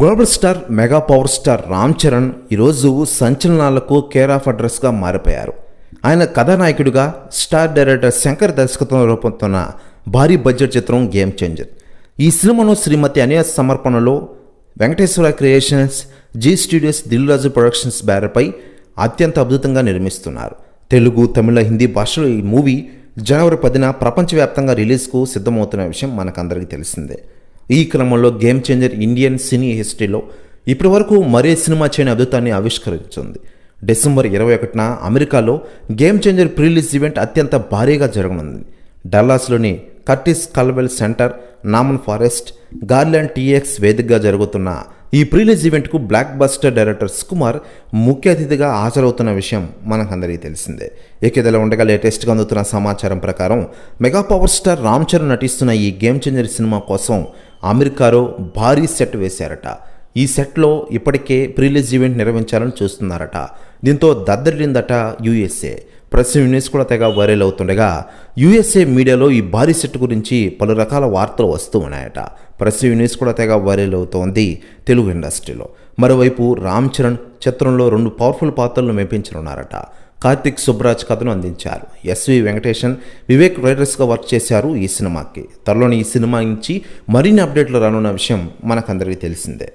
Global star mega power star Ram Charan ఈరోజు సంచలనాలకు care of అడ్రస్గా మారిపోయారు. ఆయన కథానాయకుడిగా స్టార్ డైరెక్టర్ శంకర్ దర్శకత్వంలో రూపొందుతున్న భారీ బడ్జెట్ చిత్రం గేమ్ చేంజర్ ఈ సినిమాను శ్రీమతి అనియ సమర్పణలో Venkateswara creations Zee studios Dilraju productions బ్యారర్పై అత్యంత అద్భుతంగా నిర్మిస్తున్నారు. తెలుగు తమిళ హిందీ భాషలో ఈ మూవీ జనవరి పదిన ప్రపంచవ్యాప్తంగా రిలీజ్కు సిద్ధమవుతున్న విషయం మనకందరికీ తెలిసిందే. ఈ క్రమంలో గేమ్ చేంజర్ ఇండియన్ సినీ హిస్టరీలో ఇప్పటివరకు మరే సినిమా చేయని అద్భుతాన్ని ఆవిష్కరించింది. డిసెంబర్ ఇరవై ఒకటిన అమెరికాలో గేమ్ చేంజర్ ప్రీలీజ్ ఈవెంట్ అత్యంత భారీగా జరగనుంది. డల్లాస్లోని Curtis Culwell Center Naaman Forest Garland TX వేదికగా జరుగుతున్న ఈ ప్రీలీజ్ ఈవెంట్కు బ్లాక్ బస్టర్ డైరెక్టర్ సుకుమార్ ముఖ్య అతిథిగా హాజరవుతున్న విషయం మనకందరికీ తెలిసిందే. ఇక ఉండగా లేటెస్ట్గా అందుతున్న సమాచారం ప్రకారం mega power star Ram Charan నటిస్తున్న ఈ గేమ్ చేంజర్ సినిమా కోసం అమెరికాలో భారీ సెట్ వేశారట. ఈ సెట్లో ఇప్పటికే ప్రీలీజ్ ఈవెంట్ నిర్వహించాలని చూస్తున్నారట. దీంతో దద్దరిందట యూఎస్ఏ. ప్రెస్ న్యూస్ కూడా తెగ వైరల్ అవుతుండగా యూఎస్ఏ మీడియాలో ఈ భారీ సెట్ గురించి పలు రకాల వార్తలు వస్తూ ఉన్నాయట. ప్రెస్ న్యూస్ కూడా తెగ వైరల్ అవుతోంది తెలుగు ఇండస్ట్రీలో. మరోవైపు రామ్ చరణ్ చిత్రంలో రెండు పవర్ఫుల్ పాత్రలను మెప్పించనున్నారట. కార్తిక్ సుబ్రాజ్ కథను అందించారు. ఎస్వి వెంకటేషన్ వివేక్ రైటర్స్గా వర్క్ చేశారు ఈ సినిమాకి. త్వరలోని ఈ సినిమా నుంచి మరిన్ని అప్డేట్లు రానున్న విషయం మనకందరికీ తెలిసిందే.